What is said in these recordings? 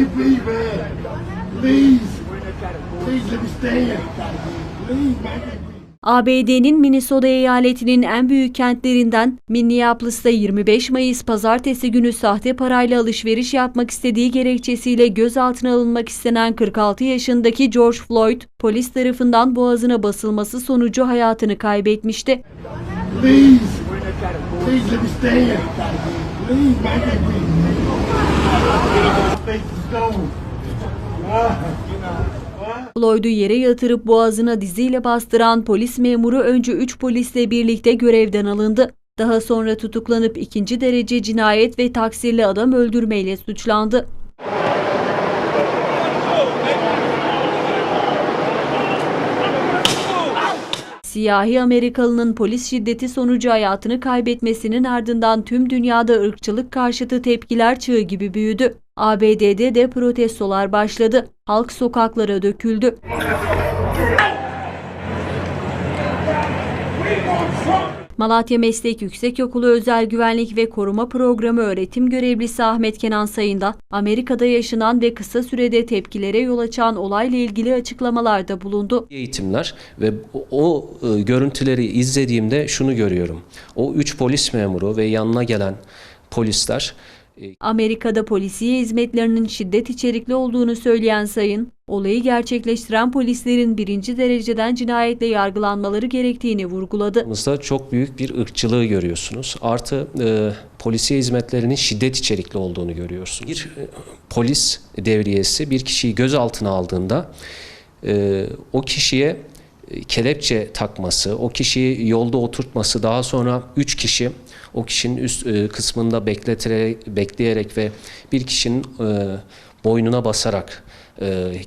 Hey, please, man. Please. Please let me stand. Please, man. ABD'nin Minnesota eyaletinin en büyük kentlerinden Minneapolis'ta 25 Mayıs pazartesi günü sahte parayla alışveriş yapmak istediği gerekçesiyle gözaltına alınmak istenen 46 yaşındaki George Floyd, polis tarafından boğazına basılması sonucu hayatını kaybetmişti. Please. Please Floyd'u yere yatırıp boğazına diziyle bastıran polis memuru önce 3 polisle birlikte görevden alındı. Daha sonra tutuklanıp ikinci derece cinayet ve taksirli adam öldürmeyle suçlandı. Siyahi Amerikalının polis şiddeti sonucu hayatını kaybetmesinin ardından tüm dünyada ırkçılık karşıtı tepkiler çığı gibi büyüdü. ABD'de de protestolar başladı. Halk sokaklara döküldü. Malatya Meslek Yüksekokulu Özel Güvenlik ve Koruma Programı öğretim görevlisi Ahmet Kenan Sayın'da Amerika'da yaşanan ve kısa sürede tepkilere yol açan olayla ilgili açıklamalarda bulundu. eğitimler ve o, e, görüntüleri izlediğimde şunu görüyorum. O üç polis memuru ve yanına gelen polisler Amerika'da polisiye hizmetlerinin şiddet içerikli olduğunu söyleyen Sayın, olayı gerçekleştiren polislerin birinci dereceden cinayetle yargılanmaları gerektiğini vurguladı. Baktığımızda çok büyük bir ırkçılığı görüyorsunuz. Artı e, polisiye hizmetlerinin şiddet içerikli olduğunu görüyorsunuz. Bir e, polis devriyesi bir kişiyi gözaltına aldığında e, o kişiye e, kelepçe takması, o kişiyi yolda oturtması, daha sonra üç kişi o kişinin üst e, kısmında bekleterek, bekleyerek ve bir kişinin e, boynuna basarak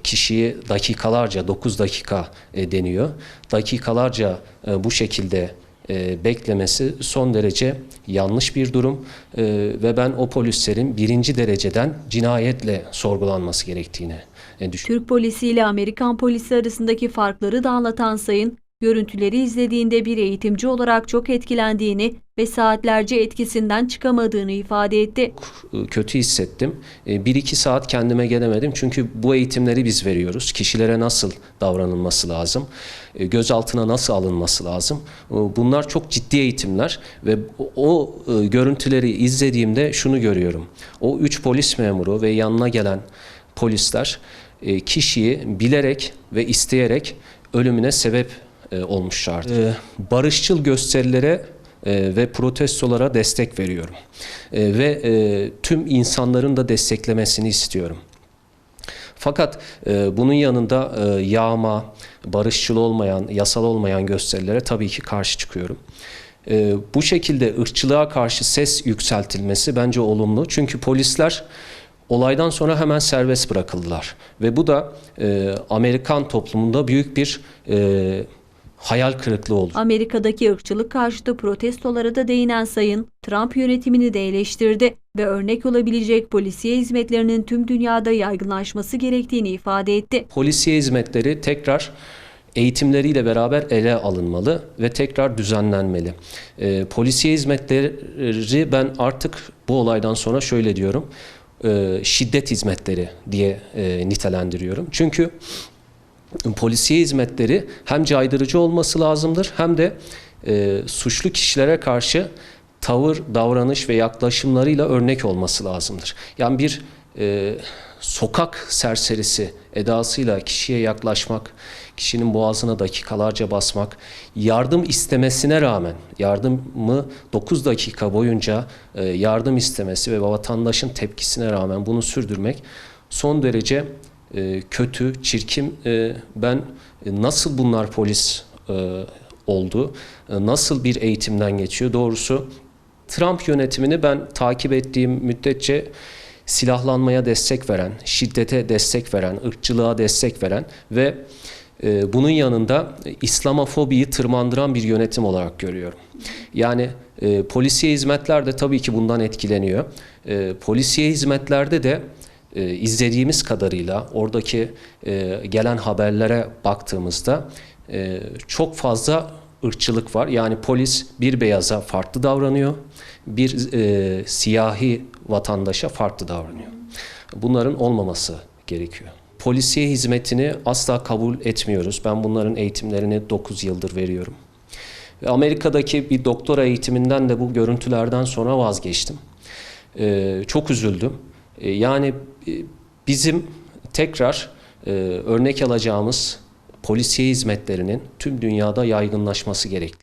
kişiyi dakikalarca 9 dakika e, deniyor. Dakikalarca e, bu şekilde e, beklemesi son derece yanlış bir durum E, ve ben o polislerin birinci dereceden cinayetle sorgulanması gerektiğini e, düşünüyorum. Türk polisi ile Amerikan polisi arasındaki farkları da anlatan Sayın, görüntüleri izlediğinde bir eğitimci olarak çok etkilendiğini ve saatlerce etkisinden çıkamadığını ifade etti. e, kötü hissettim. E, Bir iki saat kendime gelemedim çünkü bu eğitimleri biz veriyoruz. Kişilere nasıl davranılması lazım, e, gözaltına nasıl alınması lazım. E, Bunlar çok ciddi eğitimler ve o- e, görüntüleri izlediğimde şunu görüyorum. O üç polis memuru ve yanına gelen polisler e, kişiyi bilerek ve isteyerek ölümüne sebep e, olmuşlardı. E, Barışçıl gösterilere e, ve protestolara destek veriyorum. E, ve e, tüm insanların da desteklemesini istiyorum. Fakat e, bunun yanında e, yağma, barışçıl olmayan, yasal olmayan gösterilere tabii ki karşı çıkıyorum. E, bu şekilde ırkçılığa karşı ses yükseltilmesi bence olumlu. Çünkü polisler olaydan sonra hemen serbest bırakıldılar. Ve bu da e, Amerikan toplumunda büyük bir e, hayal kırıklığı oldu. Amerika'daki ırkçılık karşıtı protestolara da değinen Sayın, Trump yönetimini de eleştirdi ve örnek olabilecek polisiye hizmetlerinin tüm dünyada yaygınlaşması gerektiğini ifade etti. polisiye hizmetleri tekrar eğitimleriyle beraber ele alınmalı ve tekrar düzenlenmeli. Ee, polisiye hizmetleri ben artık bu olaydan sonra şöyle diyorum, e, şiddet hizmetleri diye e, nitelendiriyorum. Çünkü polisiye hizmetleri hem caydırıcı olması lazımdır hem de e, suçlu kişilere karşı tavır, davranış ve yaklaşımlarıyla örnek olması lazımdır. Yani bir e, sokak serserisi edasıyla kişiye yaklaşmak, kişinin boğazına dakikalarca basmak, yardım istemesine rağmen yardımı 9 dakika boyunca e, yardım istemesi ve vatandaşın tepkisine rağmen bunu sürdürmek son derece kötü, çirkin. E, ben e, nasıl bunlar polis e, oldu, e, nasıl bir eğitimden geçiyor doğrusu Trump yönetimini ben takip ettiğim müddetçe silahlanmaya destek veren, şiddete destek veren, ırkçılığa destek veren ve e, bunun yanında İslamofobiyi tırmandıran bir yönetim olarak görüyorum. Yani e, polisiye hizmetler de tabii ki bundan etkileniyor. E, polisiye hizmetlerde de e, izlediğimiz kadarıyla oradaki e, gelen haberlere baktığımızda e, çok fazla ırkçılık var. Yani polis bir beyaza farklı davranıyor, bir e, siyahi vatandaşa farklı davranıyor. Bunların olmaması gerekiyor. Polisiye hizmetini asla kabul etmiyoruz. Ben bunların eğitimlerini 9 yıldır veriyorum. Ve Amerika'daki bir doktora eğitiminden de bu görüntülerden sonra vazgeçtim. Ee, çok üzüldüm. Ee, yani bizim tekrar e, örnek alacağımız polisiye hizmetlerinin tüm dünyada yaygınlaşması gerekli.